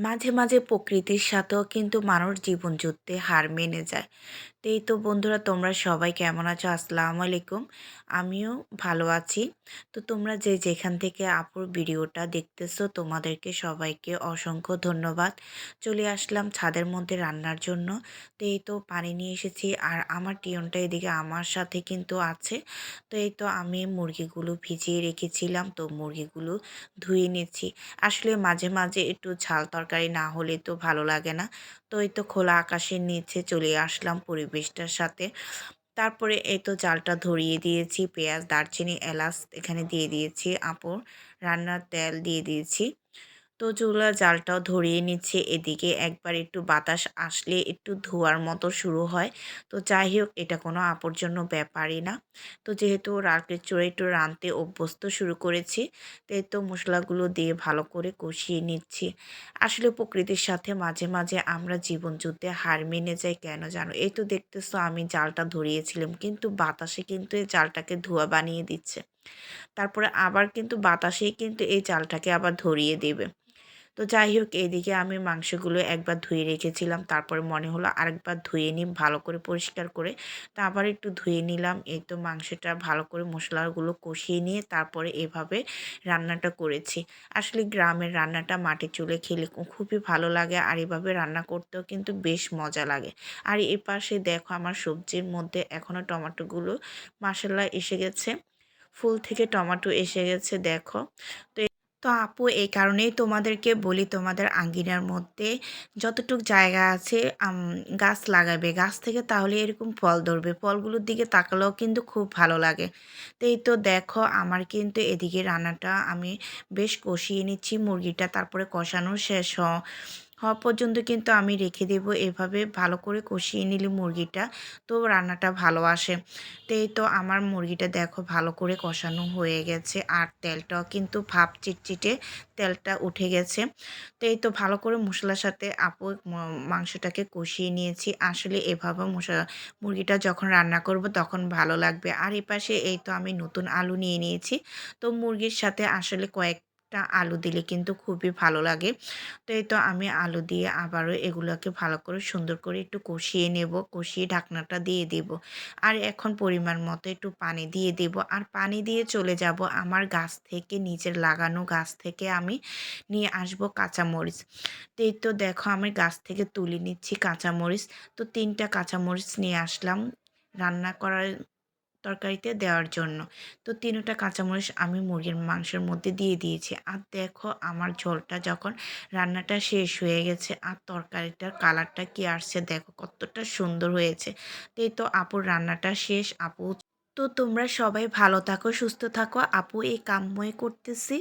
মাঝে মাঝে প্রকৃতির সাথেও কিন্তু মানুষ জীবনযুদ্ধে হার মেনে যায়। তো এই তো বন্ধুরা, তোমরা সবাই কেমন আছো? আসসালামু আলাইকুম। আমিও ভালো আছি। তো তোমরা যে যেখান থেকে আপুর ভিডিওটা দেখতেছো, তোমাদেরকে সবাইকে অসংখ্য ধন্যবাদ। চলে আসলাম ছাদের মধ্যে রান্নার জন্য। তো এই তো পানি নিয়ে এসেছি, আর আমার টিয়নটা এদিকে আমার সাথে কিন্তু আছে। তো এই তো আমি মুরগিগুলো ভিজিয়ে রেখেছিলাম, তো মুরগিগুলো ধুয়ে নিচ্ছি। আসলে মাঝে মাঝে একটু ঝাল তরকারি না হলে তো ভালো লাগে না। তো এই তো খোলা আকাশের নিচে চলে আসলাম পরিবেশটার সাথে। তারপরে এই তো চালটা ধরিয়ে দিয়েছি, পেঁয়াজ, দারচিনি, এলাচ এখানে দিয়ে দিয়েছি, আপর, রান্নার তেল দিয়ে দিয়েছি। তো চুলা জালটাও ধরিয়ে নিচ্ছে। এদিকে একবার একটু বাতাস আসলে একটু ধোয়ার মতো শুরু হয়। তো যাই হোক, এটা কোনো আপর জন্য ব্যাপারই না। তো যেহেতু রাতের চোরে একটু রাঁধতে অভ্যস্ত শুরু করেছি তো এই তো মশলাগুলো দিয়ে ভালো করে কষিয়ে নিচ্ছি। আসলে প্রকৃতির সাথে মাঝে মাঝে আমরা জীবন যুদ্ধে হার মেনে যাই, কেন জানো? এই তো দেখতেছো আমি জালটা ধরিয়েছিলাম, কিন্তু বাতাসে কিন্তু এই জালটাকে ধোয়া বানিয়ে দিচ্ছে। তারপরে আবার কিন্তু বাতাসেই কিন্তু এই চালটাকে আবার ধরিয়ে দেবে। তো যাই হোক এদিকে আমি মাংসগুলো একবার ধুয়ে রেখেছিলাম। তারপরে মনে হলো আরেকবার ধুয়ে নিই, ভালো করে পরিষ্কার করে। তা আবার একটু ধুয়ে নিলাম। এই তো মাংসটা ভালো করে মশলাগুলো কষিয়ে নিয়ে তারপরে এভাবে রান্নাটা করেছি। আসলে গ্রামের রান্নাটা মাটির চুলে খেলে খুবই ভালো লাগে আর এভাবে রান্না করতেও কিন্তু বেশ মজা লাগে। আর এ পাশে দেখো আমার সবজির মধ্যে এখনও টমেটোগুলো মশলা এসে গেছে। ফুল থেকে টমেটো এসে গেছে, দেখো। তো তো আপু, এই কারণেই তোমাদেরকে বলি তোমাদের আঙ্গিনার মধ্যে যতটুক জায়গা আছে গাছ লাগাবে। গাছ থেকে তাহলে এরকম ফল ধরবে। ফলগুলোর দিকে তাকালেও কিন্তু খুব ভালো লাগে। তো এই তো দেখো, আমার কিন্তু এদিকে রান্নাটা আমি বেশ কষিয়ে নিচ্ছি, মুরগিটা তারপরে কষানো শেষ হওয়া পর্যন্ত কিন্তু আমি রেখে দেব। এভাবে ভালো করে কষিয়ে নিলে মুরগিটা তো রান্নাটা ভালো আসে। তো এই তো আমার মুরগিটা দেখো ভালো করে কষানো হয়ে গেছে আর তেলটাও কিন্তু ভাপ চিটচিটে তেলটা উঠে গেছে। তো এই তো ভালো করে মশলার সাথে আপু মাংসটাকে কষিয়ে নিয়েছি। আসলে এভাবে মশলা, মুরগিটা যখন রান্না করব তখন ভালো লাগবে। আর এপাশে এই তো আমি নতুন আলু নিয়ে নিয়েছি। তো মুরগির সাথে আসলে কয়েক একটা আলু দিলে কিন্তু খুবই ভালো লাগে। তো এই তো আমি আলু দিয়ে আবারও এগুলোকে ভালো করে সুন্দর করে একটু কষিয়ে নেব, কষিয়ে ঢাকনাটা দিয়ে দেব। আর এখন পরিমাণ মতো একটু পানি দিয়ে দেব। আর পানি দিয়ে চলে যাব আমার গাছ থেকে, নিজের লাগানো গাছ থেকে আমি নিয়ে আসব কাঁচামরিচ। তো এই তো দেখো আমি গাছ থেকে তুলে নিচ্ছি কাঁচামরিচ। তো তিনটা কাঁচামরিচ নিয়ে আসলাম। রান্না করার তরকারিতে দেওয়ার জন্য। তো তিনটা কাঁচামরিচ আমি মুরগির মাংসের মধ্যে দিয়ে দিয়েছি। আর দেখো আমার ঝোলটা যখন রান্নাটা শেষ হয়ে গেছে আর তরকারিটার কালারটা কি আসছে দেখো কতটা সুন্দর হয়েছে। তো তো আপুর রান্নাটা শেষ। আপু তো তোমরা সবাই ভালো থাকো, সুস্থ থাকো। আপু এই কাম্যই করতেছি।